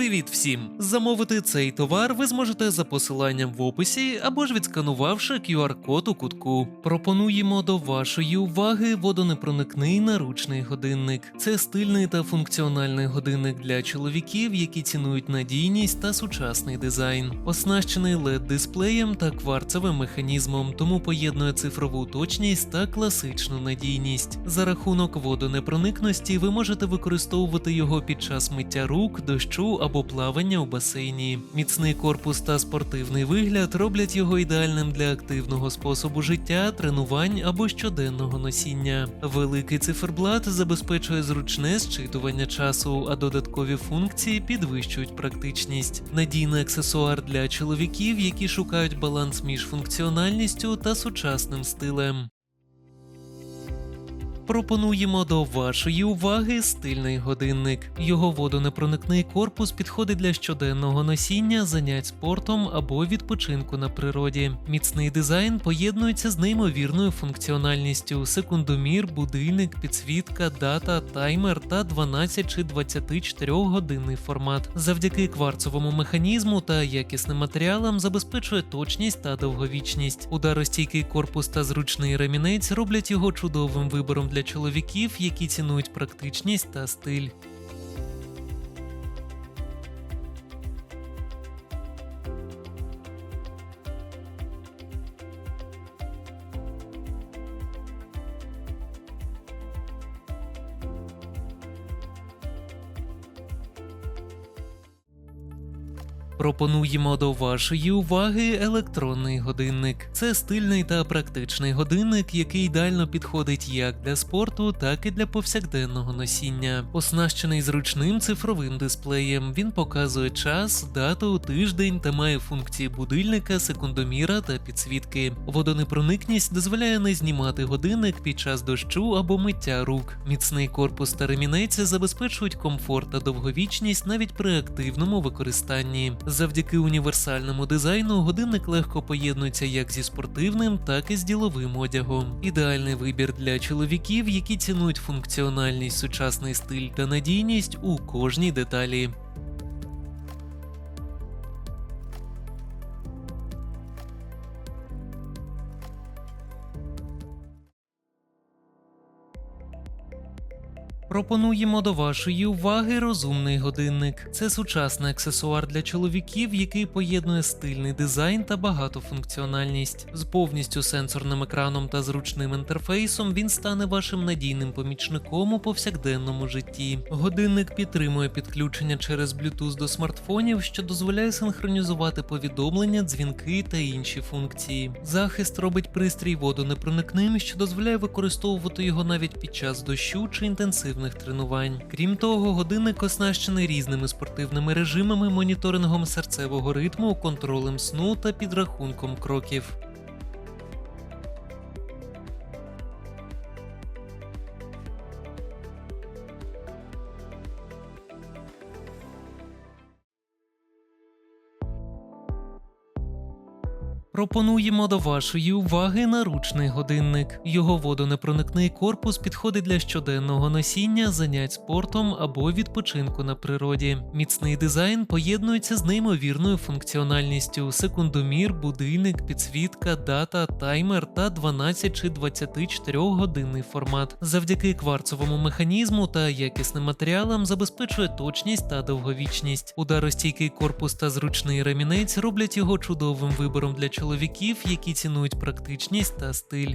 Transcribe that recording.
Привіт всім! Замовити цей товар ви зможете за посиланням в описі або ж відсканувавши QR-код у кутку. Пропонуємо до вашої уваги водонепроникний наручний годинник. Це стильний та функціональний годинник для чоловіків, які цінують надійність та сучасний дизайн. Оснащений led дисплеєм та кварцевим механізмом, тому поєднує цифрову точність та класичну надійність. За рахунок водонепроникності ви можете використовувати його під час миття рук, дощу або плавання у басейні. Міцний корпус та спортивний вигляд роблять його ідеальним для активного способу життя, тренувань або щоденного носіння. Великий циферблат забезпечує зручне зчитування часу, а додаткові функції підвищують практичність. Надійний аксесуар для чоловіків, які шукають баланс між функціональністю та сучасним стилем. Пропонуємо до вашої уваги стильний годинник. Його водонепроникний корпус підходить для щоденного носіння, занять спортом або відпочинку на природі. Міцний дизайн поєднується з неймовірною функціональністю: секундомір, будильник, підсвітка, дата, таймер та 12 чи 24 годинний формат. Завдяки кварцовому механізму та якісним матеріалам забезпечує точність та довговічність. Ударостійкий корпус та зручний ремінець роблять його чудовим вибором для чоловіків, які цінують практичність та стиль. Пропонуємо до вашої уваги електронний годинник. Це стильний та практичний годинник, який ідеально підходить як для спорту, так і для повсякденного носіння. Оснащений зручним цифровим дисплеєм. Він показує час, дату, тиждень та має функції будильника, секундоміра та підсвітки. Водонепроникність дозволяє не знімати годинник під час дощу або миття рук. Міцний корпус та ремінець забезпечують комфорт та довговічність навіть при активному використанні. Завдяки універсальному дизайну годинник легко поєднується як зі спортивним, так і з діловим одягом. Ідеальний вибір для чоловіків, які цінують функціональність, сучасний стиль та надійність у кожній деталі. Пропонуємо до вашої уваги розумний годинник. Це сучасний аксесуар для чоловіків, який поєднує стильний дизайн та багатофункціональність. З повністю сенсорним екраном та зручним інтерфейсом він стане вашим надійним помічником у повсякденному житті. Годинник підтримує підключення через Bluetooth до смартфонів, що дозволяє синхронізувати повідомлення, дзвінки та інші функції. Захист робить пристрій водонепроникним, що дозволяє використовувати його навіть під час дощу чи інтенсивних тренувань. Крім того, годинник оснащений різними спортивними режимами, моніторингом серцевого ритму, контролем сну та підрахунком кроків. Пропонуємо до вашої уваги наручний годинник. Його водонепроникний корпус підходить для щоденного носіння, занять спортом або відпочинку на природі. Міцний дизайн поєднується з неймовірною функціональністю: секундомір, будильник, підсвітка, дата, таймер та 12 чи 24 годинний формат. Завдяки кварцовому механізму та якісним матеріалам забезпечує точність та довговічність. Ударостійкий корпус та зручний ремінець роблять його чудовим вибором для чоловіків, які цінують практичність та стиль.